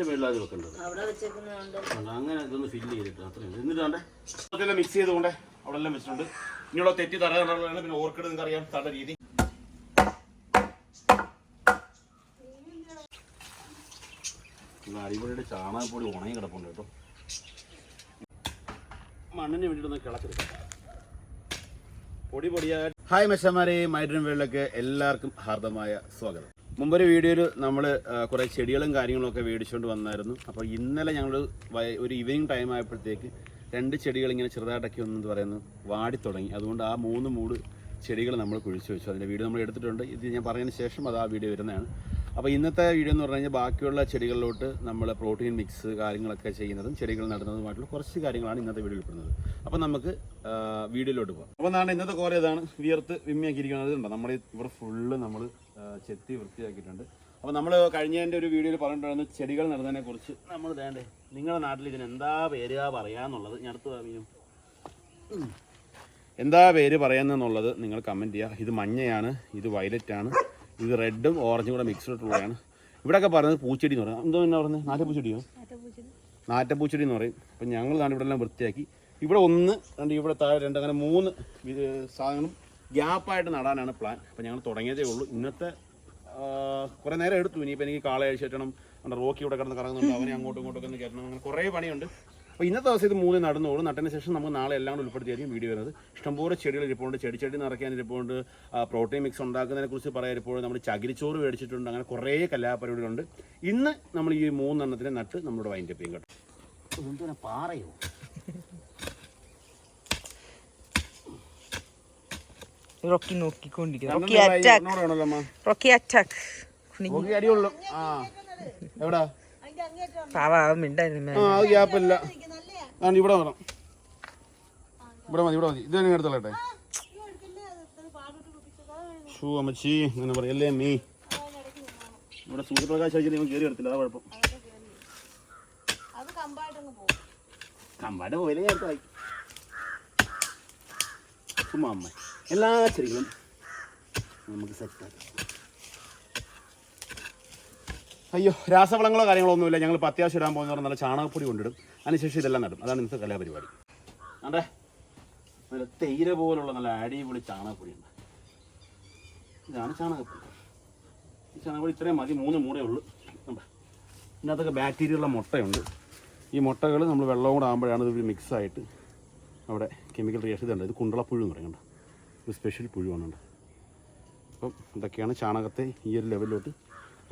ഇതിന്റെ മേളിലാണ് ഇത് വെക്കേണ്ടത്. അങ്ങനെ ഇതൊന്ന് ഫില്ല് ചെയ്തിട്ട് അത്രയും എന്നിട്ട് വേണ്ടേ അതെല്ലാം മിക്സ് ചെയ്തുകൊണ്ട് അവിടെ എല്ലാം വെച്ചിട്ടുണ്ട്. ഇനിയുള്ള തെറ്റി തരാനുള്ള പിന്നെ ഓർക്കിഡ് നിങ്ങൾക്ക് അറിയാം തട രീതി. അടിപൊളിയുടെ പൊടി ഉണങ്ങി കിടപ്പുണ്ട് കേട്ടോ. മണ്ണിന് വേണ്ടിയിട്ടൊന്ന് കിളച്ചെടുക്കാം പൊടി പൊടിയായി ഹായ് മെച്ചന്മാരെ മൈഡ്രീം വേൾഡിലേക്ക് എല്ലാവർക്കും ഹാർദമായ സ്വാഗതം. മുമ്പൊരു വീഡിയോയിൽ നമ്മൾ കുറേ ചെടികളും കാര്യങ്ങളൊക്കെ മേടിച്ചുകൊണ്ട് വന്നായിരുന്നു. അപ്പോൾ ഇന്നലെ ഞങ്ങൾ ഒരു ഈവനിങ് ടൈം ആയപ്പോഴത്തേക്ക് രണ്ട് ചെടികൾ ഇങ്ങനെ ചെറുതായിട്ടൊക്കെ ഒന്നെന്ന് പറയുന്നത് വാടി തുടങ്ങി. അതുകൊണ്ട് ആ മൂന്ന് മൂട് ചെടികൾ നമ്മൾ കുഴിച്ചു വെച്ചു. അതിന്റെ വീഡിയോ നമ്മൾ എടുത്തിട്ടുണ്ട്. ഇത് ഞാൻ പറഞ്ഞതിന് ശേഷം അത് ആ വീഡിയോ വരുന്നതാണ്. അപ്പോൾ ഇന്നത്തെ വീഡിയോ എന്ന് പറഞ്ഞു കഴിഞ്ഞാൽ ബാക്കിയുള്ള ചെടികളിലോട്ട് നമ്മൾ പ്രോട്ടീൻ മിക്സ് കാര്യങ്ങളൊക്കെ ചെയ്യുന്നതും ചെടികൾ നടുന്നതുമായിട്ടുള്ള കുറച്ച് കാര്യങ്ങളാണ് ഇന്നത്തെ വീഡിയോയിൽ പെടുന്നത്. അപ്പോൾ നമുക്ക് വീഡിയോയിലോട്ട് പോകാം. അപ്പോൾ നാളെ ഇന്നത്തെ കുറേ ഇതാണ് വിയർത്ത് വിമ്മിയാക്കിയിരിക്കുന്നത്. ഉണ്ടോ നമ്മൾ ഇവിടെ ഫുള്ള് നമ്മൾ ചെത്തി വൃത്തിയാക്കിയിട്ടുണ്ട്. അപ്പോൾ നമ്മൾ കഴിഞ്ഞതിന്റെ ഒരു വീഡിയോയിൽ പറഞ്ഞിട്ടുണ്ടായിരുന്നു ചെടികൾ നടുന്നതിനെ കുറിച്ച്. നമ്മൾ വേണ്ടേ നിങ്ങളുടെ നാട്ടിൽ ഇതിന് എന്താ പേര് പറയാന്നുള്ളത്. ഞാൻ അടുത്ത് പറഞ്ഞു എന്താ പേര് പറയാന്നുള്ളത് നിങ്ങൾ കമന്റ് ചെയ്യുക ഇത് മഞ്ഞയാണ് ഇത് വയലറ്റ് ആണ് ഇത് റെഡും ഓറഞ്ചും കൂടെ മിക്സ്ഡ് ആയിട്ടുള്ളതാണ് ഇവിടെയൊക്കെ പറയുന്നത് പൂച്ചെടി എന്ന് പറയാം. എന്തോ എന്നാ പറയുന്നത്? നാറ്റപ്പൂച്ചെടിയോ? നാറ്റപ്പൂച്ചെടി എന്ന് പറയും. അപ്പം ഞങ്ങൾ ഇവിടെ എല്ലാം വൃത്തിയാക്കി. ഇവിടെ ഒന്ന് രണ്ട് ഇവിടെ താഴെ രണ്ട് അങ്ങനെ മൂന്ന് സാധനങ്ങളും ഗ്യാപ്പായിട്ട് നടാനാണ് പ്ലാൻ. അപ്പോൾ ഞങ്ങൾ തുടങ്ങിയതേ ഉള്ളൂ. ഇന്നത്തെ കുറേ നേരം എടുത്തു. ഇനിയിപ്പോൾ എനിക്ക് കാള കയറ്റണം റോക്കി ഇവിടെ കിടന്ന് കറങ്ങുന്നുണ്ട്. അവനെ അങ്ങോട്ടും ഇങ്ങോട്ടും ഒന്ന് കയറ്റണം. അങ്ങനെ കുറേ പണിയുണ്ട്. അപ്പോൾ ഇന്നത്തെ ദിവസം ഇത് മൂന്ന് നടന്നോളൂ നട്ടതിന് ശേഷം നമുക്ക് നാളെ എല്ലാം കൂടെ ഉൾപ്പെടുത്തിയായിരിക്കും വീഡിയോ വരുന്നത്. ഇഷ്ടംപോലെ ചെടികൾ ഇരിപ്പുണ്ട്. ചെടി ചെടി നിറയ്ക്കാൻ ഇരിപ്പുണ്ട്. പ്രോട്ടീൻ മിക്സ് ഉണ്ടാക്കുന്നതിനെക്കുറിച്ച് പറയാൻ ഇരിപ്പോൾ നമ്മൾ ചകിരിച്ചോറ് മേടിച്ചിട്ടുണ്ട്. അങ്ങനെ കുറേ കലാപരിപാടികളുണ്ട്. ഇന്ന് നമ്മൾ ഈ മൂന്നെണ്ണത്തിനെ നട്ട് നമ്മുടെ വൈൻഡ് അപ്പ് ചെയ്യും കേട്ടോ. പാറയോ? റോക്കി നോക്കിക്കൊണ്ടിരിക്കുന്നു. റോക്കി അറ്റാക്ക് റോക്കി അറ്റാക്ക് ഇവിടെ വേണം ഇവിടെ മതി ഇവിടെ മതി. ഇത് തന്നെ എടുത്തോളട്ടെ. ഷൂ അമ്മച്ചി അങ്ങനെ പറയല്ലേ അമ്മീ. ഇവിടെ സൂര്യപ്രകാശ് അടിച്ചിട്ട് നിങ്ങൾ കയറി എടുത്തില്ല അതാ കുഴപ്പം. ചുമ്മാ അമ്മ. എല്ലാ ചെടികളും നമുക്ക് സെറ്റാക്കാം അയ്യോ രാസവളങ്ങളോ കാര്യങ്ങളോ ഒന്നുമില്ല. ഞങ്ങൾ ഇപ്പോൾ അത്യാവശ്യം ഇടാൻ പോകുന്ന നല്ല ചാണകപ്പൊടി കൊണ്ടിടും. അതിനുശേഷം ഇതെല്ലാം നടും. അതാണ് ഇന്നത്തെ കലാപരിപാടി. അതെ നല്ല തേയില പോലുള്ള നല്ല അടിപൊളി ചാണകപ്പൊടി ഉണ്ട്. ഇതാണ് ചാണകപ്പൊടി. ഈ ചാണകപ്പൊടി ഇത്രയും മതി. മൂന്ന് മൂടേ ഉള്ളൂ. കണ്ടോ? ഇതിനകത്തൊക്കെ ബാക്ടീരിയുള്ള മുട്ടയുണ്ട്. ഈ മുട്ടകൾ നമ്മൾ വെള്ളവും കൂടെ ആകുമ്പോഴാണ് ഇത് മിക്സ് ആയിട്ട് അവിടെ കെമിക്കൽ റിയാക്ഷൻ ഇതുണ്ട്. ഇത് കുണ്ടളപ്പുഴു എന്ന് പറയുന്നുണ്ട് ഇത് സ്പെഷ്യൽ പുഴുവാണ് അപ്പം ഇതൊക്കെയാണ് ചാണകത്തെ ഈ ഒരു ലെവലിലോട്ട്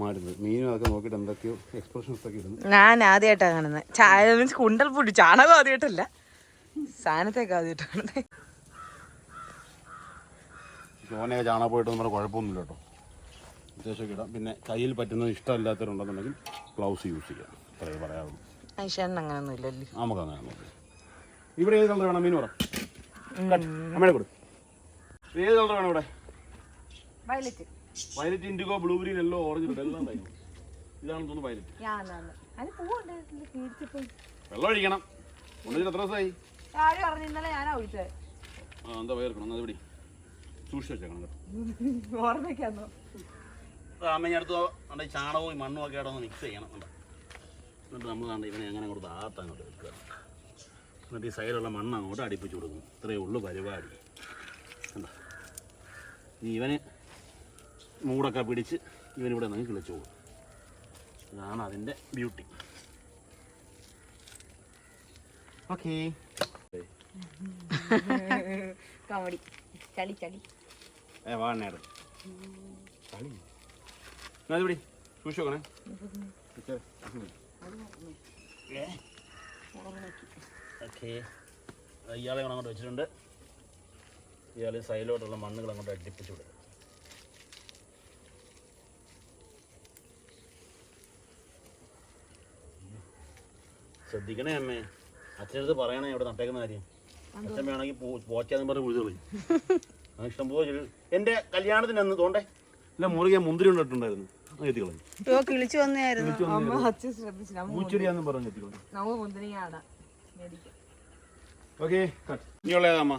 മാറുന്നത് മീനും അതൊക്കെ നോക്കിയിട്ട് എന്തൊക്കെയോ എക്സ്പ്രഷൻസ് ഒക്കെ ഇടുന്നത് ഞാൻ ആദ്യമായിട്ടാണ് കാണുന്നത്. ചായ മീൻസ് കുണ്ടൽ പുഴു ചാണകം ആദ്യമായിട്ടല്ല. സാധനത്തേക്ക് ആദ്യമായിട്ടാണ് കാണുന്നത്. ചോനയൊക്കെ ചാണകപ്പോയിട്ട് നമ്മുടെ കുഴപ്പമൊന്നുമില്ല കേട്ടോ. അത്യാവശ്യമൊക്കെ ഇടാം. പിന്നെ കയ്യിൽ പറ്റുന്നത് ഇഷ്ടമില്ലാത്തവരുണ്ടെന്നുണ്ടെങ്കിൽ ഗ്ലൗസ് യൂസ് ചെയ്യാം. അത്രയേ പറയാവുള്ളൂ. ഐശ്വരൻ അങ്ങനെയൊന്നും ഇല്ലല്ലേ. നമുക്ക് അങ്ങനെ ഇവിടെ ഏത് കളർ വേണം? മീൻ പറ അമ്മയുടെ കൊടു. ഏത് കളർ വേണം ഇവിടെ violet violet indigo blue green yellow orange red എല്ലാം ഉണ്ടായിരുന്നു തോന്നുന്നു വയലറ്റ് വെള്ളം ഒഴിക്കണം. ഒന്നിട്ട് എത്ര ദിവസമായി? ആരും പറഞ്ഞു ഇന്നലെ ഞാനാ ഒഴിച്ചത്. ആ എന്താ വേർക്കണം അത് ഇവിടെ സൂക്ഷിച്ച് വെച്ചേക്കണം കേട്ടോ. ഓർമ്മയ്ക്കാന്നോ? അമ്മ നമ്മുടെ ചാണകവും മണ്ണും ഒക്കെ ഒന്ന് മിക്സ് ചെയ്യണം. എന്നിട്ട് നമ്മൾ കണ്ട ഇവനെ അങ്ങനെ അങ്ങോട്ട് താത്ത അങ്ങോട്ട് വെക്കുക. എന്നിട്ട് ഈ സൈഡിലുള്ള മണ്ണ് അങ്ങോട്ട് അടിപ്പിച്ചു കൊടുക്കും. ഇത്രയേ ഉള്ളൂ പരിപാടി. ഇവന് മൂടൊക്കെ പിടിച്ച് ഇവനിവിടെ നിന്ന് കിളിച്ചു പോകും. ഇതാണ് അതിന്റെ ബ്യൂട്ടി ഓക്കേ കോമഡി ചളി ചളി. ഏ വാണേട് കളി അതിവിടെ സൂക്ഷിച്ച് നോക്കണേ ഓക്കെ ഇയാളെ അങ്ങോട്ട് വെച്ചിട്ടുണ്ട്. ഇയാൾ സൈഡിലോട്ടുള്ള മണ്ണുകൾ അങ്ങോട്ട് അടുപ്പിച്ചു വിടുക. ശ്രദ്ധിക്കണേ അമ്മേ. അച്ഛനടുത്ത് പറയണേ ഇവിടെ നട്ടേക്കുന്ന കാര്യം. അച്ഛൻ വേണമെങ്കിൽ പോച്ചാന്ന് പറഞ്ഞ് കുഴിച്ചുകളി ആ ഇഷ്ടം പോലെ ചെടി- എന്റെ കല്യാണത്തിന് അന്ന് തോണ്ടേ? ഇല്ല മുറുകെ മുന്തിരി കൊണ്ടിട്ടുണ്ടായിരുന്നു. എത്തി കളഞ്ഞു കിളിച്ചു വന്നായിരുന്നു അമ്മ അച്ഛൻ ശ്രദ്ധിച്ചില്ല. പൂച്ചെടിയാന്ന് പറഞ്ഞു എത്തി കളഞ്ഞു നമ്മ മുന്തിരിങ്ങാടാ മേടിക്കാം. ഓക്കെ ഇനിയുള്ള ഏതാ അമ്മ.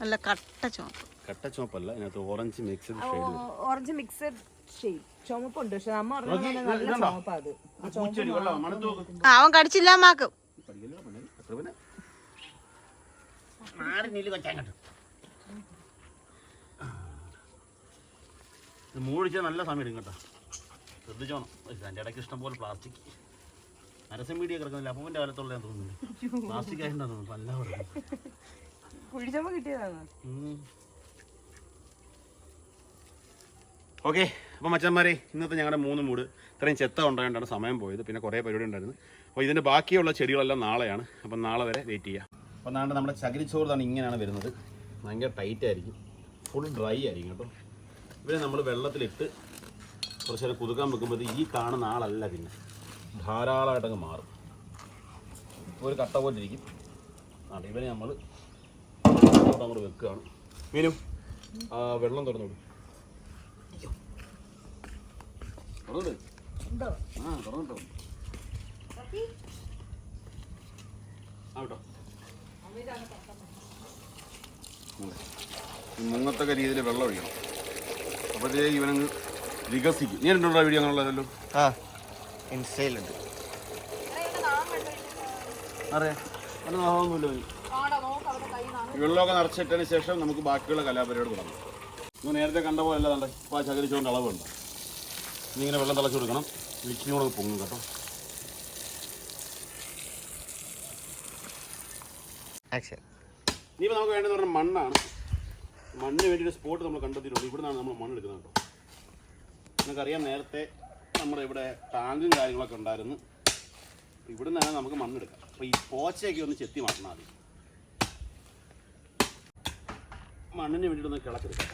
നല്ല കട്ട ചോപ്പ് കട്ട ചുമപ്പല്ല ഇതിനകത്ത് orange mix shade orange mixed shade ചുമപ്പുണ്ട് പക്ഷെ നമ്മ പറഞ്ഞ നല്ല ചോപ്പ് ചുമപ്പാ അത്. ആ അവൻ കടിച്ചില്ല മാക്ക് മൂടിച്ച നല്ല സമയം എടുക്കും കേട്ടോ. ശ്രദ്ധിച്ചോണം അതിന്റെ ഇടയ്ക്ക് ഇഷ്ടം പോലെ പ്ലാസ്റ്റിക് നരസം മീഡിയ കിടക്കുന്നില്ല അപ്പൂന്റെ കാലത്തുള്ള തോന്നുന്നു. പ്ലാസ്റ്റിക് ആയിട്ടുണ്ടെന്ന് തോന്നുന്നു പല്ല കിട്ടിയതാണ്. ഓക്കെ അപ്പോൾ മച്ചന്മാരെ ഇന്നത്തെ ഞങ്ങളുടെ മൂന്ന് മൂട് ഇത്രയും ചെത്ത ഉണ്ടായതുകൊണ്ടാണ് സമയം പോയത്. പിന്നെ കുറേ പരിപാടി ഉണ്ടായിരുന്നു. അപ്പോൾ ഇതിന്റെ ബാക്കിയുള്ള ചെടികളെല്ലാം നാളെയാണ്. അപ്പം നാളെ വരെ വെയിറ്റ് ചെയ്യാം. അപ്പോൾ നാണ്ട് നമ്മുടെ ചകിരിച്ചോറാണ് ഇങ്ങനെയാണ് വരുന്നത്. ഭയങ്കര ടൈറ്റ് ആയിരിക്കും. ഫുൾ ഡ്രൈ ആയിരിക്കും കേട്ടോ. ഇവരെ നമ്മൾ വെള്ളത്തിലിട്ട് കുറച്ച് നേരം കുതുക്കാൻ വെക്കുമ്പോൾ ഈ കാണുന്ന ആളല്ല പിന്നെ. ധാരാളമായിട്ടങ്ങ് മാറും. ഒരു കട്ട പോലിരിക്കും ഇവരെ ആണ് നമ്മൾ അങ്ങോട്ട് വെക്കുകയാണ്. മീനു ആ വെള്ളം തുറന്നോളൂ തുറന്നിട്ട്. ആ തുറന്നിട്ടോ ആവട്ടോ മുങ്ങത്തൊക്കെ രീതിയിൽ വെള്ളം ഒഴിക്കണം. അപ്പോഴത്തേക്ക് ഇവനങ്ങ് വികസിക്കും. നീ ഉണ്ടോ വീഡിയോ അങ്ങനെയുള്ളതല്ലോ ആ ഇൻസ്റ്റയിലുണ്ട്. അറിയാം. അത് നാഹമൊന്നുമില്ല വെള്ളമൊക്കെ നിറച്ചിട്ടതിന് ശേഷം നമുക്ക് ബാക്കിയുള്ള കലാപരിപാടി തുടങ്ങാം. നിങ്ങൾ നേരത്തെ കണ്ട പോലെ അല്ല കണ്ട ഇപ്പോൾ ആ ചകരിച്ചുകൊണ്ട് അളവുണ്ട്. ഇനി ഇങ്ങനെ വെള്ളം തിളച്ച് കൊടുക്കണം. കൂടെ പൊങ്ങും കേട്ടോ. ഇനിയിപ്പോൾ നമുക്ക് വേണ്ടതെന്ന് പറഞ്ഞാൽ മണ്ണാണ്. മണ്ണിന് വേണ്ടിയിട്ട് സ്പോട്ട് നമ്മൾ കണ്ടെത്തിയിട്ടുണ്ട്. ഇവിടെ നിന്നാണ് നമ്മൾ മണ്ണ് എടുക്കുന്നത് കേട്ടോ. നിങ്ങൾക്കറിയാം നേരത്തെ നമ്മുടെ ഇവിടെ ടാങ്കും കാര്യങ്ങളൊക്കെ ഉണ്ടായിരുന്നു. ഇവിടെ നിന്നാണ് നമുക്ക് മണ്ണെടുക്കാം അപ്പോൾ ഈ പോച്ചയൊക്കെ ഒന്ന് ചെത്തി മാറ്റണം ആദ്യം. മണ്ണിന് വേണ്ടിയിട്ടൊന്ന് കിളക്കരുത്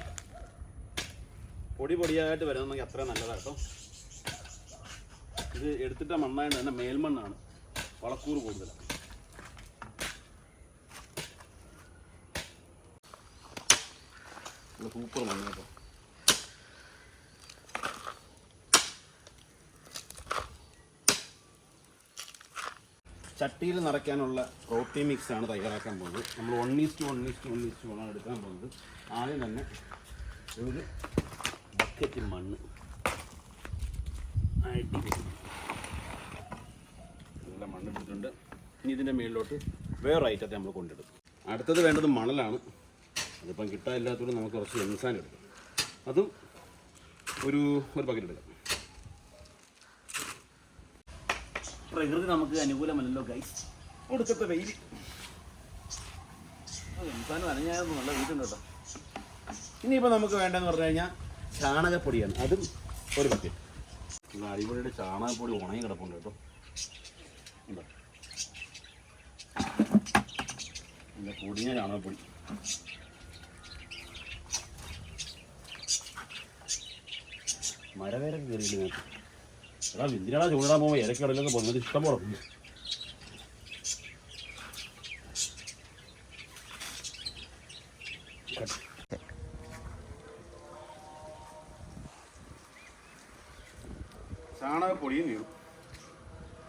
പൊടി പൊടിയായിട്ട് വരുന്നെങ്കിൽ അത്രയും നല്ലതാണ് കേട്ടോ. ഇത് എടുത്തിട്ട മണ്ണായിട്ട് തന്നെ മേൽമണ്ണാണ്. വളക്കൂറ് കൂടുതലാണ് സൂപ്പർ മണ്ണ് കേട്ടോ. ചട്ടിയിൽ നിറയ്ക്കാനുള്ള പ്രോട്ടീൻ മിക്സ് ആണ് തയ്യാറാക്കാൻ പോകുന്നത്. നമ്മൾ one is to one is to one is to one എടുക്കാൻ പോകുന്നത്. ആദ്യം തന്നെ ഒരു ബക്കറ്റ് മണ്ണ് ആയിട്ട് നല്ല മണ്ണ് എടുത്തിട്ടുണ്ട് ഇനി ഇതിന്റെ മുകളിലോട്ട് വേറെ ഐറ്റത്തെ നമ്മൾ കൊണ്ടെടുക്കും. അടുത്തത് വേണ്ടത് മണലാണ്. അതിപ്പം കിട്ടാനില്ലാത്തതുകൊണ്ട് നമുക്ക് കുറച്ച് എൻസാൻ എടുക്കും. അതും ഒരു ഒരു ബക്കറ്റ് എടുക്കാം. പ്രകൃതി നമുക്ക് അനുകൂലമല്ലല്ലോ ഗൈസ് കൊടുക്കത്തെ വെയിൽ. എൻസാൻ അനഞ്ഞായിരുന്നു നല്ല വീട്ടുണ്ട് കേട്ടോ. ഇനിയിപ്പോൾ നമുക്ക് വേണ്ടതെന്ന് പറഞ്ഞു കഴിഞ്ഞാൽ ചാണകപ്പൊടിയാണ്. അതും ഒരു ബക്കറ്റ് നല്ല അടിപൊളിയുടെ ചാണകപ്പൊടി ഉണങ്ങി കിടപ്പുണ്ട് കേട്ടോ. എന്താ പൊടിഞ്ഞ ചാണകപ്പൊടി. മരവേരൊക്കെ കയറിയില്ല നേരത്തെ എടാ എന്തിനാടാ ചൂടാൻ പോകുമ്പോൾ ഇരക്കടലൊക്കെ പോകുന്നത്? ഇഷ്ടം പോലെ. ചാണകപ്പൊടിയും വീണു.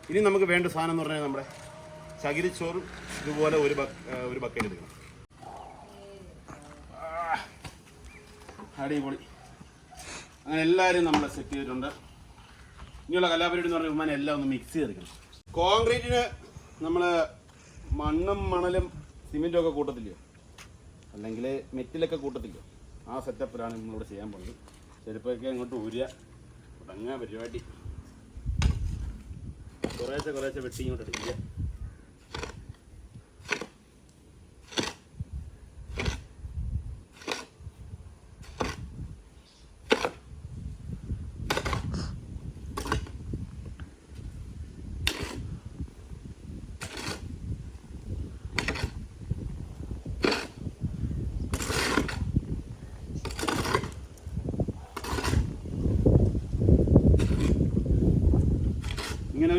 ഇനി നമുക്ക് വേണ്ട സാധനം എന്ന് പറഞ്ഞാൽ നമ്മുടെ ചകിരിച്ചോറും ഇതുപോലെ ഒരു ഒരു ബക്കറ്റ് എടുക്കണം. അടിപൊളി. അങ്ങനെ എല്ലാവരും നമ്മളെ സെറ്റ് ചെയ്തിട്ടുണ്ട്. ഇനിയുള്ള കലാപരിപാടി എന്ന് പറഞ്ഞ വിമാനം എല്ലാം ഒന്ന് മിക്സ് ചെയ്തെടുക്കണം. കോൺക്രീറ്റിന് നമ്മൾ മണ്ണും മണലും സിമെന്റും ഒക്കെ കൂട്ടത്തില്ലയോ അല്ലെങ്കിൽ മെറ്റിലൊക്കെ കൂട്ടത്തില്ലയോ ആ സെറ്റപ്പിലാണ് നമ്മളിവിടെ ചെയ്യാൻ പോകുന്നത്. ചെരുപ്പൊക്കെ അങ്ങോട്ട് ഊരുക. തുടങ്ങുക പരിപാടി. കുറേശ്ശെ കുറേശ്ശെ വെട്ടി ഇങ്ങോട്ട് എടുക്കുക.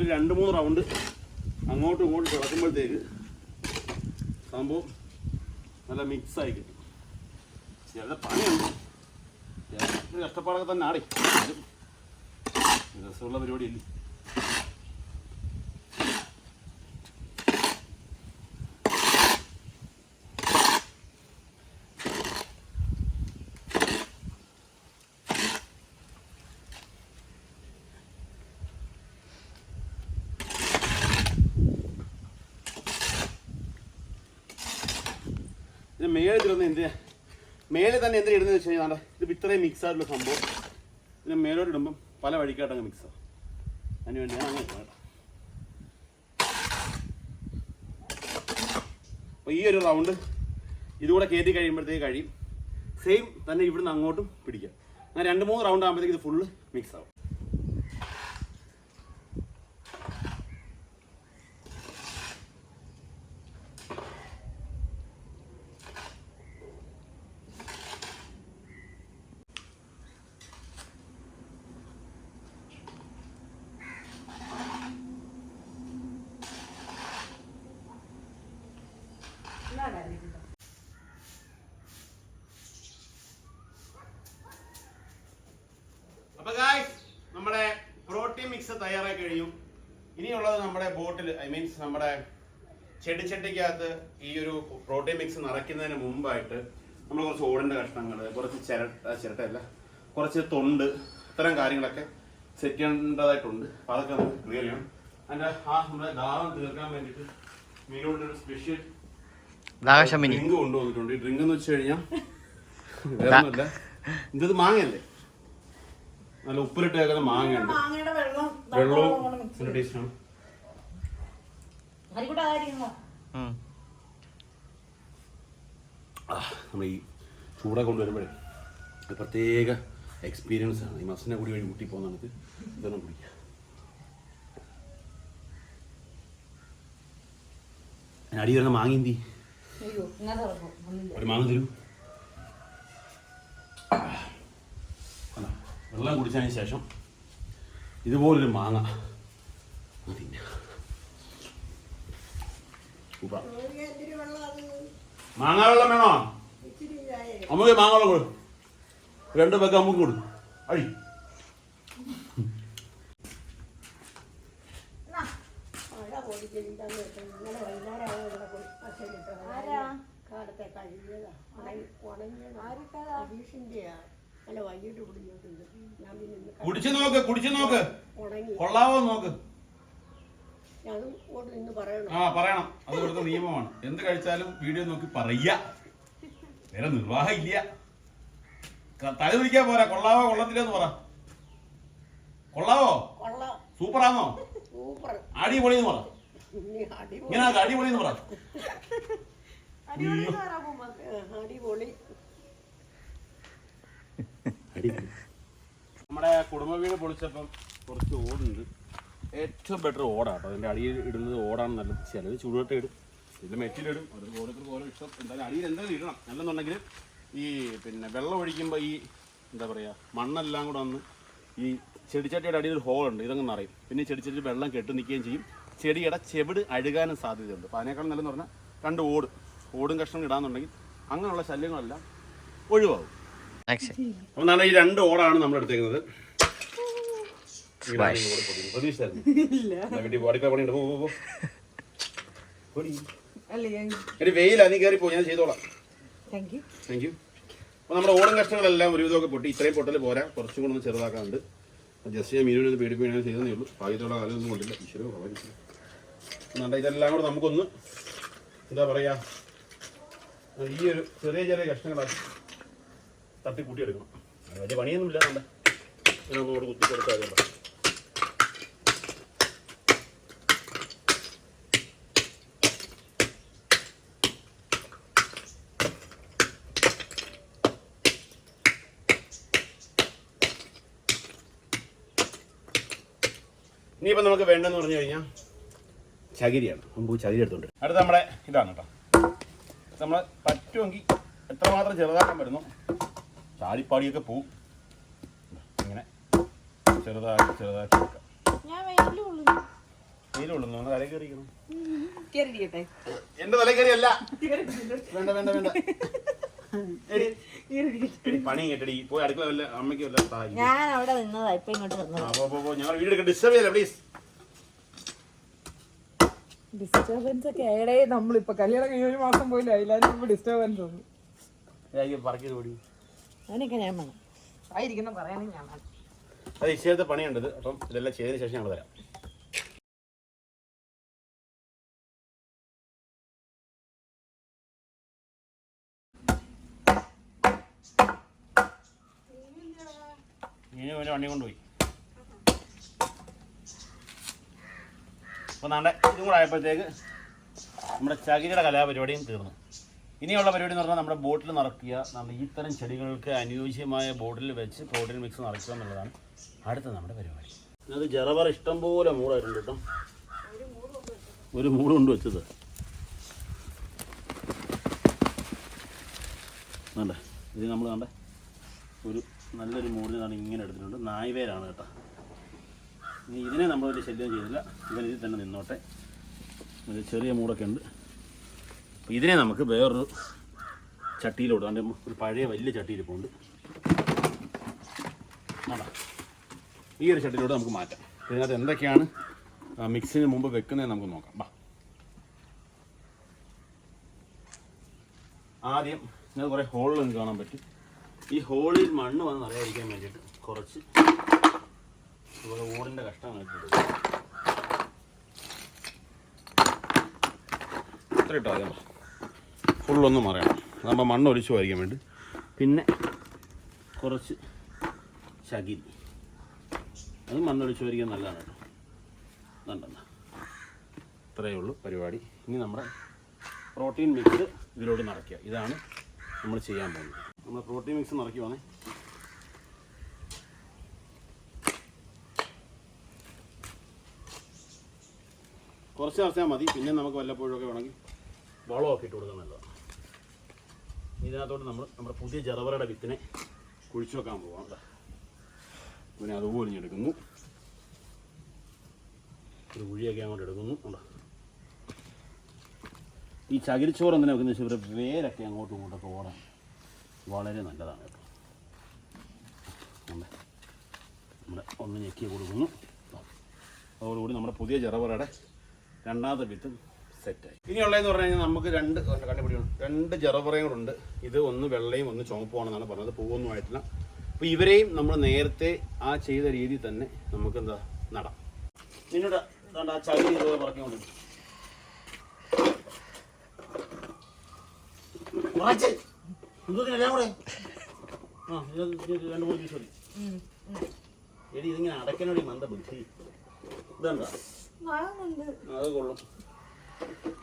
ഒരു രണ്ട് മൂന്ന് റൗണ്ട് അങ്ങോട്ടും ഇങ്ങോട്ടും കിടക്കുമ്പോഴത്തേക്ക് സംഭവം നല്ല മിക്സ് ആയി കിട്ടും. ചില പണിയുണ്ട്. കഷ്ടപ്പാടൊക്കെ തന്നെ ആടി. രസമുള്ള പരിപാടിയല്ലേ? ഇത് മേളിൽ തന്നെ എന്തിനാ മേളിൽ തന്നെ എന്തിനാ ഇടുന്നത് വെച്ച് കഴിഞ്ഞാൽ ഇത് ഇത്രയും മിക്സ് ആയിട്ടുള്ള സംഭവം. ഇതിന് മേലോട്ട് ഇടുമ്പം പല വഴിക്കായിട്ടങ്ങ് മിക്സ് ആവും. അതിന് വേണ്ടിയാണ് അങ്ങനെ അപ്പോൾ ഈ ഒരു റൗണ്ട് ഇതുകൂടെ കയറ്റി കഴിയുമ്പോഴത്തേക്ക് കഴിയും. സെയിം തന്നെ ഇവിടുന്ന് അങ്ങോട്ടും പിടിക്കാം. അങ്ങനെ രണ്ട് മൂന്ന് റൗണ്ട് ആകുമ്പോഴത്തേക്ക് ഇത് ഫുള്ള് മിക്സ് ആവും അപ്പൊ ഗായ്സ് നമ്മുടെ പ്രോട്ടീൻ മിക്സ് തയ്യാറായി കഴിയും. ഇനിയുള്ളത് നമ്മുടെ ബോട്ടിൽ ഐ മീൻസ് നമ്മുടെ ചെടിച്ചട്ടിക്കകത്ത് ഈ ഒരു പ്രോട്ടീൻ മിക്സ് നിറയ്ക്കുന്നതിന് മുമ്പായിട്ട് നമ്മൾ കുറച്ച് ഓടിന്റെ കഷ്ണങ്ങൾ കുറച്ച് ചിരട്ട ചിരട്ടയല്ല കുറച്ച് തൊണ്ട് ഇത്തരം കാര്യങ്ങളൊക്കെ സെറ്റ് ചെയ്യേണ്ടതായിട്ടുണ്ട്. അപ്പൊ അതൊക്കെ നമുക്ക് ക്ലിയർ ചെയ്യണം. അതിന്റെ ആ നമ്മുടെ ദാഹം തീർക്കാൻ വേണ്ടിയിട്ട് മീനോട് ഒരു സ്പെഷ്യൽ ഡ്രിങ്ക് കൊണ്ടുവന്നിട്ടുണ്ട്. ഈ ഡ്രിങ്ക് എന്ന് വെച്ച് കഴിഞ്ഞാൽ വേറൊന്നുമില്ല. ഇതത് മാങ്ങയല്ലേ? നല്ല ഉപ്പിലിട്ട് കേൾക്കുന്ന മാങ്ങയുണ്ട് വെള്ളവും ടേസ്റ്റാണ്. നമ്മൾ ഈ ചൂടെ കൊണ്ടുവരുമ്പോഴേ ഒരു പ്രത്യേക എക്സ്പീരിയൻസ് ആണ്. ഈ മസിനെ കൂടി വഴി കൂട്ടി പോകുന്ന നമുക്ക് ഇതൊന്നും കുടിക്കാം. ഞാൻ അടി വരുന്ന മാങ്ങി എന്തി? അയ്യോ ഇങ്ങനെ തുറക്കും ഒന്നുമില്ല. ഒരു മാങ്ങ തരൂ. വെള്ളം കുടിച്ചതിന് ശേഷം ഇതുപോലൊരു മാങ്ങ. മാങ്ങ വെള്ളം വേണോ? അമ്മയ്ക്ക് മാങ്ങ വെള്ളം കൊടു. രണ്ട് പേക്ക് അമ്മയ്ക്ക് കൊടുക്കും അഴി ആരാ? കാലത്തെ കഴിഞ്ഞതാ ഉണങ്ങി ഉണങ്ങിയതാ? അരീഷിന്റെയാ അല്ല വൈകിട്ട് കുടിഞ്ഞോട്ടുണ്ട് ഞാൻ പിന്നെ ഇന്ന് ക- കുടിച്ചു നോക്ക് കുടിച്ചു നോക്ക്. ഉണങ്ങി. കൊള്ളാവോ നോക്ക്? അതും ഓട് നിന്ന് പറയണം. ആ പറയണം. അത് ഇവിടുത്തെ നിയമമാണ്. എന്ത് കഴിച്ചാലും വീഡിയോ നോക്കി പറയ വേറെ നിർവാഹം ഇല്ല. ക- തല പിടിക്കാൻ പോരാ. കൊള്ളാവോ കൊള്ളത്തില്ലെന്ന് പറ. കൊള്ളാവോ? കൊള്ളാം. സൂപ്പറാന്നോ? സൂപ്പർ. അടിപൊളി എന്ന് പറ. ഇനി അടിപൊളി. ഇങ്ങനെ ആക്ക്, അടിപൊളി എന്ന് പറ ആ, അടിപൊളി. നമ്മുടെ കുടുംബ വീട് പൊളിച്ചപ്പം കുറച്ച് ഓടുണ്ട്. ഏറ്റവും ബെറ്റർ ഓടാട്ടോ. അതിന്റെ അടിയിൽ ഇടുന്നത് ഓടാണ് നല്ലത്. ചിലത് ചൂടോട്ട് ഇടും. ഇത് മെറ്റിലിടും അത് ഓരോരുത്തർക്ക് ഓരോ ഇഷ്ടം. എന്തായാലും അടിയിൽ എന്തായാലും ഇടണം. അല്ലെന്നുണ്ടെങ്കിൽ ഈ പിന്നെ വെള്ളം ഒഴിക്കുമ്പോൾ ഈ എന്താ പറയുക മണ്ണെല്ലാം കൂടെ വന്ന് ഈ ചെടിച്ചട്ടിയുടെ അടിയിൽ ഒരു ഹോൾ ഉണ്ട്. ഇതങ്ങ് നിറയും. പിന്നെ ചെടിച്ചട്ടി വെള്ളം കെട്ടി നിൽക്കുകയും ചെയ്യും. ചെടിയുടെ ചെവിട് അഴുകാനും സാധ്യതയുണ്ട്. അപ്പോൾ അതിനേക്കാളും നല്ലതെന്ന് പറഞ്ഞാൽ രണ്ട് ഓട്. ഓടും കഷ്ണം ഇടാന്നുണ്ടെങ്കിൽ അങ്ങനെയുള്ള ശല്യങ്ങളെല്ലാം ഒഴിവാകും. ഈ രണ്ട് ഓടാണ് നമ്മൾ എടുത്തേക്കുന്നത് വെയില. നീ കയറി ഞാൻ ചെയ്തോളാം. താങ്ക് യു താങ്ക് യു അപ്പൊ നമ്മുടെ ഓടും കഷ്ണങ്ങളെല്ലാം ഒരു വിധമൊക്കെ പൊട്ടി. ഇത്രയും പൊട്ടൽ പോരാ. കുറച്ചും കൂടെ ഒന്ന് ചെറുതാക്കാണ്ട് ജസ്റ്റ് ഞാൻ മീനുവിനെ ഒന്ന് പേടിപ്പിക്കാൻ ചെയ്തതേ ഉള്ളൂ. ഭാഗ്യത്തോടെ കാലൊന്നും കൊണ്ടില്ല. ഈശ്വരോ ഭഗവാൻ എന്നാണ്ട് ഇതെല്ലാം കൂടെ നമുക്കൊന്ന് എന്താ പറയാ ഈ ഒരു ചെറിയ ചെറിയ കഷ്ണങ്ങളാക്കി. തട്ടി കൂട്ടി എടുക്കണം വലിയ പണിയൊന്നുമില്ല നമ്മുടെ ഇതിനൊന്നുകൂടെ കുത്തി കൊടുത്താൽ മതി. ഇനിയിപ്പോൾ നമുക്ക് വേണ്ടെന്ന് പറഞ്ഞു കഴിഞ്ഞാൽ ചകിരിയാണ്. മുമ്പ് ചകിരി എടുത്തോണ്ട് അടുത്ത് അടുത്ത നമ്മുടെ ഇതാണ് കേട്ടോ. നമ്മൾ പറ്റുമെങ്കിൽ എത്രമാത്രം ചെറുതാക്കാൻ പറ്റുന്നു ചാടിപ്പാടിയൊക്കെ പോവും. ഇങ്ങനെ ചെറുതാക്കി ചെറുതാക്കി വെക്കാം ഞാൻ വെയിലുള്ളൂ വെയിലുള്ളൂ നമ്മൾ തല കയറിക്കണം കയറിയിരിക്കട്ടെ. എന്റെ തല കയറിയല്ല. വേണ്ട വേണ്ട വേണ്ട. പണി കേട്ടടി പോയി അടുക്കള വല്ല അമ്മയ്ക്ക് വല്ല ഞാൻ അവിടെ നിന്നതാ ഇപ്പൊ ഇങ്ങോട്ട് ഞങ്ങൾ ഡിസ്റ്റർബ് ചെയ്യല്ലേ പ്ലീസ് ഡിസ്റ്റർബൻസ് ഒക്കെ ഏടേ നമ്മളിപ്പോ കല്യാണം കഴിഞ്ഞ ഒരു മാസം പോയില്ല അതിന് ഡിസ്റ്റർബൻസ് ഒന്നും. പറക്കി ഓടി. അങ്ങനെയൊക്കെ ഞാൻ വേണം ആയിരിക്കുന്ന പറയാനും ഞാൻ വേണം അത് ഇഷ്ടത്തെ പണിയുണ്ട് അപ്പം ഇതെല്ലാം ചെയ്തതിന് ശേഷം ഞങ്ങൾ വരാം. ഇനി ഒരു വണ്ടി കൊണ്ടുപോയി. അപ്പോൾ നാളെ ഇതും കൂടെ ആയപ്പോഴത്തേക്ക് നമ്മുടെ ചകിരിയുടെ കലാപരിപാടിയും തീർന്നു. ഇനിയുള്ള പരിപാടി എന്ന് പറഞ്ഞാൽ നമ്മുടെ ബോട്ടിൽ നിറയ്ക്കുക നമ്മൾ ഇത്തരം ചെടികൾക്ക് അനുയോജ്യമായ ബോട്ടിൽ വെച്ച് പ്രോട്ടീൻ മിക്സ് നിറയ്ക്കുക എന്നുള്ളതാണ് അടുത്ത നമ്മുടെ പരിപാടി. അത് ജറവർ ഇഷ്ടം പോലെ മൂടായിട്ടുണ്ട് കേട്ടോ. ഒരു മൂട് വെച്ചത്. നല്ല ഇത് നമ്മൾ കണ്ട ഒരു നല്ലൊരു മൂടിനാണ് ഇങ്ങനെ എടുത്തിട്ടുണ്ട്. നായ്വേരാണ് കേട്ടോ. ഇനി ഇതിനെ നമ്മളൊരു ശല്യം ചെയ്തില്ല. ഇവൻ ഇതിൽ തന്നെ നിന്നോട്ടെ. ഒരു ചെറിയ മൂടൊക്കെ ഉണ്ട്. അപ്പോൾ ഇതിനെ നമുക്ക് വേറൊരു ചട്ടിയിലോട്ട് അതിന്റെ ഒരു പഴയ വലിയ ചട്ടിയിൽ പോകുന്നുണ്ട് ഈ ഒരു ചട്ടിയിലോട്ട് നമുക്ക് മാറ്റാം. ഇതിനകത്ത് എന്തൊക്കെയാണ് മിക്സിന് മുമ്പ് വെക്കുന്നത് നമുക്ക് നോക്കാം. ബാ. ആദ്യം ഇങ്ങനെ കുറേ ഹോളുകൾ നിന്ന് കാണാൻ പറ്റും. ഈ ഹോളിൽ മണ്ണ് വന്ന് നിറയാതിരിക്കാൻ വേണ്ടിയിട്ട് കുറച്ച് ഇതുപോലെ ഓടിന്റെ കഷ്ടമാണ് ഇത്ര ഇട്ടോ മതി ഫുള്ളൊന്നും മറയണം. അതാകുമ്പോൾ മണ്ണ് ഒലിച്ചു വായിക്കാൻ വേണ്ടി. പിന്നെ കുറച്ച് ചകിരി അത് മണ്ണൊലിച്ചു പോയിരിക്കാൻ നല്ലതാണ്. കേട്ടോ നല്ലതാണ് ഇത്രയേ ഉള്ളൂ പരിപാടി. ഇനി നമ്മുടെ പ്രോട്ടീൻ മിക്സ് ഇതിലോട്ട് നിറയ്ക്കുക ഇതാണ് നമ്മൾ ചെയ്യാൻ പോകുന്നത്. നമ്മൾ പ്രോട്ടീൻ മിക്സ് നിറയ്ക്കുവാണേ കുറച്ച് നിറച്ചാൽ മതി. പിന്നെ നമുക്ക് വല്ലപ്പോഴും ഒക്കെ വേണമെങ്കിൽ വളമൊക്കെ ഇട്ട് കൊടുക്കാൻ നല്ലതാണ്. ഇതിനകത്തോട്ട് നമ്മൾ നമ്മുടെ പുതിയ ജറവറയുടെ വിത്തിനെ കുഴിച്ചു വെക്കാൻ പോവാം പിന്നെ അതുപോലെ ഇനി എടുക്കുന്നു ഒരു കുഴിയൊക്കെ അങ്ങോട്ട് എടുക്കുന്നു ഈ ചകിരിച്ചോറ് എന്തിനാ വെക്കുന്ന വെച്ചാൽ ഇവരുടെ വേരൊക്കെ അങ്ങോട്ടും ഇങ്ങോട്ടൊക്കെ ഓടാൻ വളരെ നല്ലതാണ് കേട്ടോ. നമ്മുടെ ഒന്ന് ഞെക്കി കൊടുക്കുന്നു. അതോടുകൂടി നമ്മുടെ പുതിയ ജറവറയുടെ രണ്ടാമത്തെ വിത്തും സെറ്റായി. ഇനിയുള്ളതെന്ന് പറഞ്ഞു കഴിഞ്ഞാൽ നമുക്ക് രണ്ട് കണ്ടുപിടിക്കണം. രണ്ട് ജറപറയും കൂടെ ഉണ്ട് ഇത് ഒന്ന് വെള്ളയും ഒന്ന് ചുമപ്പുമാണെന്നാണ് പറഞ്ഞത്. പൂവൊന്നും ആയിട്ടില്ല. അപ്പോൾ ഇവരെയും നമ്മൾ നേരത്തെ ആ ചെയ്ത രീതി തന്നെ നമുക്ക് എന്താ നടാം. നിന്നോട് ആ ചകിരി ഇതുപോലെ പറഞ്ഞുകൊണ്ട് എന്തോത്തിനെല്ലാം കൂടെ? ആ രണ്ട് മൂന്ന് പീസ് മതി. എടി ഇതിങ്ങനെ അടയ്ക്കാനോടി മന്ദ ബുദ്ധി ഇതെന്താ അത് കൊള്ളും.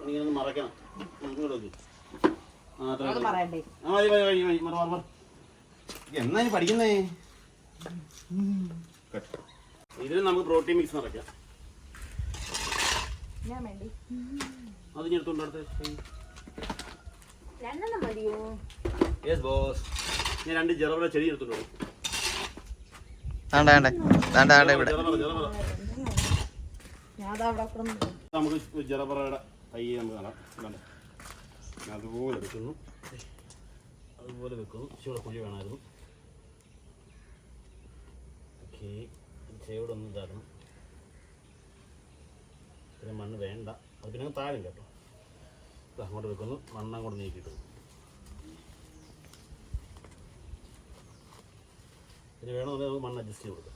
ഇങ്ങനെ മറക്കണം. ഇങ്ങോട്ട് എന്നാ ഇനി പഠിക്കുന്നേ. ഇതിന് നമുക്ക് പ്രോട്ടീൻ മിക്സ് നിറയ്ക്കാം അത് ഞാൻ എടുത്തോണ്ട് അടുത്ത് യെസ് ബോസ് ഞാൻ രണ്ട് ജെറബറ ചെടി എടുത്തോണ്ട് നമുക്ക് ജറബറയുടെ തൈ നമുക്ക് ഞാൻ അതുപോലെ എടുക്കുന്നു അതുപോലെ വെക്കുന്നു. ഇച്ചിരി കുഴി വേണമായിരുന്നു. ഓക്കെ. ചെവിടെ ഒന്ന് ഇതാക്കണം. പിന്നെ മണ്ണ് വേണ്ട. അത് പിന്നെ താഴെ കേട്ടോ. ഇത് അങ്ങോട്ട് വെക്കുന്നു. മണ്ണ് അങ്ങോട്ട് നീക്കിയിട്ട്. പിന്നെ വേണമെന്നുണ്ടെങ്കിൽ നമുക്ക് മണ്ണ് അഡ്ജസ്റ്റ് ചെയ്ത് കൊടുക്കാം.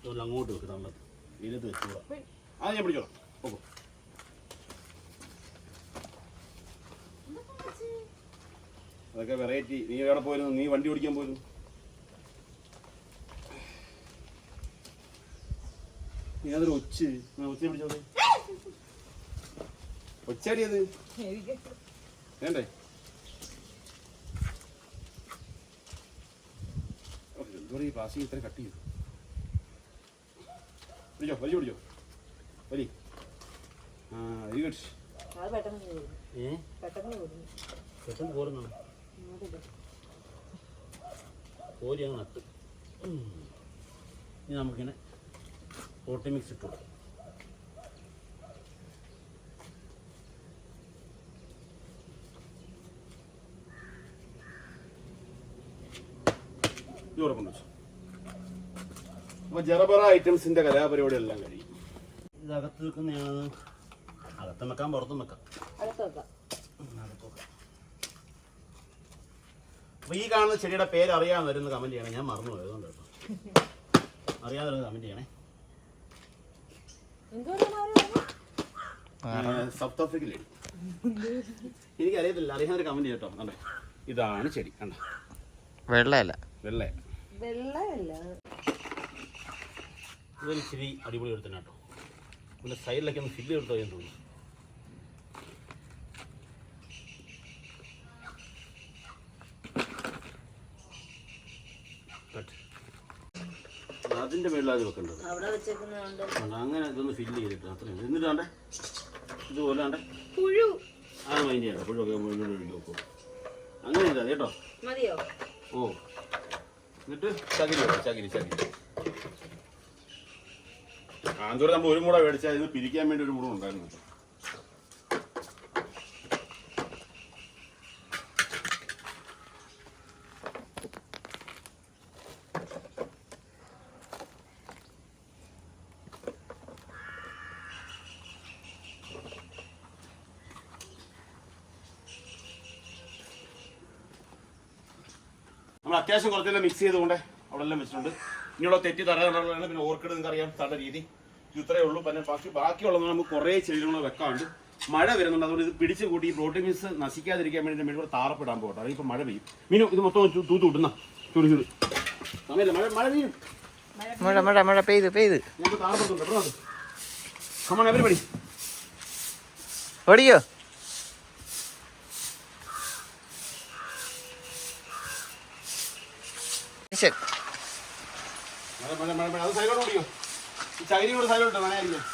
അതുപോലെ അങ്ങോട്ട് വെക്കാം നമ്മൾ ഇതിനകത്ത് വെച്ചോളാം അത് ഞാൻ പിടിച്ചോളാം. പോകോ അതൊക്കെ വെറൈറ്റി നീ എവിടെ പോയിരുന്നു? നീ വണ്ടി ഓടിക്കാൻ പോയിരുന്നു. നീ അതൊരു ഒച്ച്? ഒച്ച പിടിച്ചോളെ ഒച്ചടിയത് വേണ്ടേ? ഓ, എന്തുവാ ഈ പ്ലാസ്റ്റിക് ഇത്ര കട്ട് ചെയ്തു പിടിച്ചോ വലിയ പിടിച്ചോ. വലി. ആ വെരി ഗുഡ് പെട്ടെന്ന് പോരുന്നു? കോരി അങ്ങ് നട്ട് ഇനി നമുക്കിങ്ങനെ പ്രോട്ടീൻ മിക്സ് ഇട്ടു കൊടുക്കാം. ഇത് അപ്പോൾ ജറബറ ഐറ്റംസിന്റെ കലാപരിപാടി എല്ലാം കഴിയും. ഇത് അകത്ത് വെക്കുന്നതാണ് അകത്തും വെക്കാം പുറത്തും വെക്കാം. അകത്ത് വെക്കാം. അപ്പൊ ഈ കാണുന്ന ചെടിയുടെ പേര് അറിയാൻ വരുന്ന കമന്റ് ചെയ്യണേ. ഞാൻ മറന്നു പോയത് അതുകൊണ്ട് കേട്ടോ. അറിയാതെ വരുന്ന കമന്റ് ചെയ്യണേ. സൗത്ത് ആഫ്രിക്കയിലെ എനിക്ക് അറിയത്തില്ല അറിയാൻ ഒരു കമന്റ് ചെയ്യട്ടോ. അല്ലേ ഇതാണ് ചെടി കണ്ടോ? വെള്ളയല്ല. വെള്ള വെള്ളയല്ല. ഇതൊരു ചെടി അടിപൊളി എടുത്തന്നെ കേട്ടോ പിന്നെ സൈഡിലൊക്കെ ഒന്ന് ഫില്ല് എടുത്തോ എന്ന് തോന്നുന്നു. അതിന്റെ മേളിൽ അത് വെക്കേണ്ടത്. അവിടെ. അങ്ങനെ ഇതൊന്ന് ഫില്ല് ചെയ്തിട്ട് അത്രയും. എന്നിട്ടാണ്ട് ഇതുപോലെ ആണ്ട്. പുഴു. ആ മൈൻഡ് ചെയ്യണ്ട പുഴൊക്കെ മുന്നോട്ട് ഒഴുകി വെക്കും. അങ്ങനെ ചെയ്താൽ കേട്ടോ? മതിയോ? ഓ. എന്നിട്ട് ചകിരി ചകിരി ചകിരി. ആന്തൂരം നമ്മൾ ഒരു മുട മേടിച്ചാൽ ഇത് പിരിക്കാൻ വേണ്ടി ഒരു മുട ഉണ്ടായിരുന്നു നമ്മൾ അത്യാവശ്യം കുറച്ചെല്ലാം മിക്സ് ചെയ്തുകൊണ്ട് അവിടെ എല്ലാം വെച്ചിട്ടുണ്ട്. ഇനിയുള്ള തെറ്റി തരാനുള്ള പിന്നെ ഓർക്കിഡ് നിങ്ങൾക്ക് അറിയാം തട രീതി. ഇത് ഇത്രയേ ഉള്ളൂ. പിന്നെ ബാക്കി ബാക്കിയുള്ളത് നമുക്ക് കുറേ ചെടികൾ വെക്കാണ്ട് മഴ വരുന്നുണ്ട്. അതുകൊണ്ട് ഇത് പിടിച്ചു കൂട്ടി ഈ പ്രോട്ടീൻ മിസ് നശിക്കാതിരിക്കാൻ വേണ്ടി മീൻ കൂടെ താറപ്പെടാൻ പോകട്ടെ. ഇപ്പോൾ മഴ പെയ്യും. മീനു ഇത് മൊത്തം തൂത്ത് ചുരു ചൂട് ചൂട്. സമയമില്ല. മഴ മഴ പെയ്യും. മഴ മഴ മഴ പെയ്ത് പെയ്ത്. ഞങ്ങൾക്ക് താറപ്പെടുന്നുണ്ട് എവിടെ എവരിബഡി ഓടിയോ? ശരി. മഴ മഴ മഴ അത് സൈഡിലോട്ട് ഓടിയോ ഈ ചകിരി കൂടെ സൈഡിലോട്ട് നനയായിരിക്കും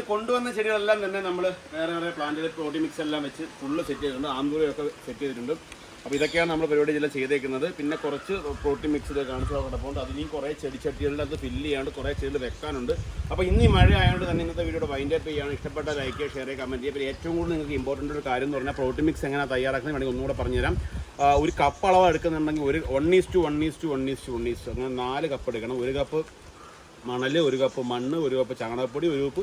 നമ്മളെന്തായാലും കൊണ്ടുവന്ന ചെടികളെല്ലാം തന്നെ നമ്മൾ വേറെ വേറെ പ്ലാന്റ് പ്രോട്ടീൻ മിക്സ് എല്ലാം വെച്ച് ഫുള്ള് സെറ്റ് ചെയ്തിട്ടുണ്ട്. ആന്തൂരയൊക്കെ സെറ്റ് ചെയ്തിട്ടുണ്ട്. അപ്പോൾ ഇതൊക്കെയാണ് നമ്മൾ പരിപാടി ജില്ല ചെയ്തേക്കുന്നത്. പിന്നെ കുറച്ച് പ്രോട്ടീൻ മിക്സ് കാണിച്ചു കിടപ്പുണ്ട് അതിനെയും കുറേ ചെടിച്ചട്ടികളുടെ അത് ഫില്ല് ചെയ്യാണ്ട് കുറേ ചെടികൾ വെക്കാനുണ്ട്. അപ്പോൾ ഇന്ന് മഴ ആയതുകൊണ്ട് തന്നെ ഇന്നത്തെ വീഡിയോയുടെ വൈൻഡ് അപ്പ് ചെയ്യാണ്. ഇഷ്ടപ്പെട്ട ലൈക്ക് ചെയ്യുക ഷെയർ ചെയ്യുക കമന്റ് ചെയ്യുക. പിന്നെ ഏറ്റവും കൂടുതൽ നിങ്ങൾക്ക് ഇമ്പോർട്ടന്റ് ഒരു കാര്യം എന്ന് പറഞ്ഞാൽ പ്രോട്ടീൻ മിക്സ് എങ്ങനെ തയ്യാറാക്കുന്നത് വേണമെങ്കിൽ ഒന്നുകൂടെ പറഞ്ഞുതരാം. ഒരു കപ്പ് അളവ് എടുക്കുന്നുണ്ടെങ്കിൽ ഒരു one two one two one two one is അങ്ങനെ നാല് കപ്പ് എടുക്കണം. ഒരു കപ്പ് മണൽ ഒരു കപ്പ് മണ്ണ് ഒരു കപ്പ് ചാണകപ്പൊടി ഒരു കപ്പ്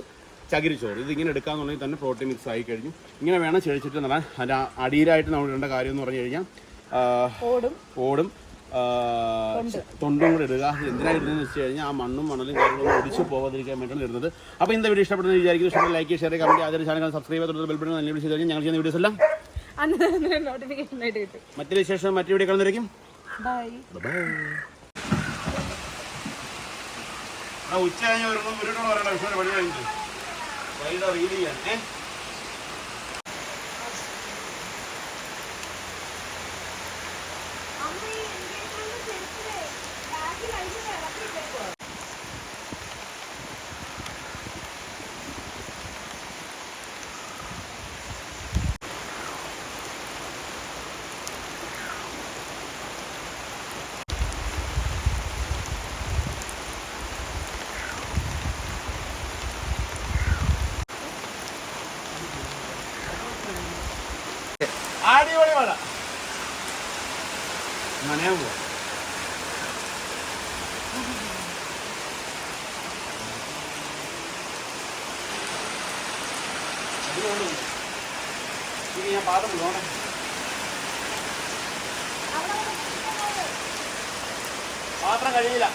ചകിരിച്ചോറ് ഇതിങ്ങനെ എടുക്കാന്നുണ്ടെങ്കിൽ തന്നെ പ്രോട്ടീൻ മിക്സ് ആയി കഴിഞ്ഞു. ഇങ്ങനെ വേണം ചെഴിച്ചിട്ട് നടാൻ. അതിന്റെ അടിയിലായിട്ട് നമ്മൾ ഇടേണ്ട കാര്യം എന്ന് പറഞ്ഞു കഴിഞ്ഞാൽ ഓടും. ഓടും. തൊണ്ടും. കൂടെ ഇടുക. ഇത് എന്തിനാ ഇടുന്നതെന്ന് വെച്ച് കഴിഞ്ഞാൽ ആ മണ്ണും മണലും കാര്യങ്ങളും ഒടിച്ചു പോകാതിരിക്കാൻ വേണ്ടിയാണ് ഇടുന്നത്. അപ്പോൾ ഇന്നത്തെ വീഡിയോ ഇഷ്ടപ്പെടുന്ന വിചാരിക്കുന്നു ഇഷ്ടപ്പെട്ട ലൈക്ക് ഷെയർ കമന്റ് ആദ്യം ചാനൽ സബ്സ്ക്രൈബ് ചെയ്തിട്ട് ബെൽബിൾ നല്ല വീഡിയോ ചെയ്ത് കഴിഞ്ഞാൽ ഞങ്ങൾ ചെയ്യുന്ന വീഡിയോസ് എല്ലാം മറ്റൊരു വിശേഷം മറ്റു വീഡിയോ കടന്നിരിക്കും ഉച്ച കഴിഞ്ഞ ഒരു വീട്ടിൽ പറയണ്ട വിഷയം പണി കഴിഞ്ഞിട്ട്. വൈകിട്ട് റീഡ് ചെയ്യാൻ ഏഹ് അടിപൊളി മഴ നനയാൻ പോവാ ഇത് ഞാൻ പാദം പോകണേ പാത്രം കഴിയില്ല.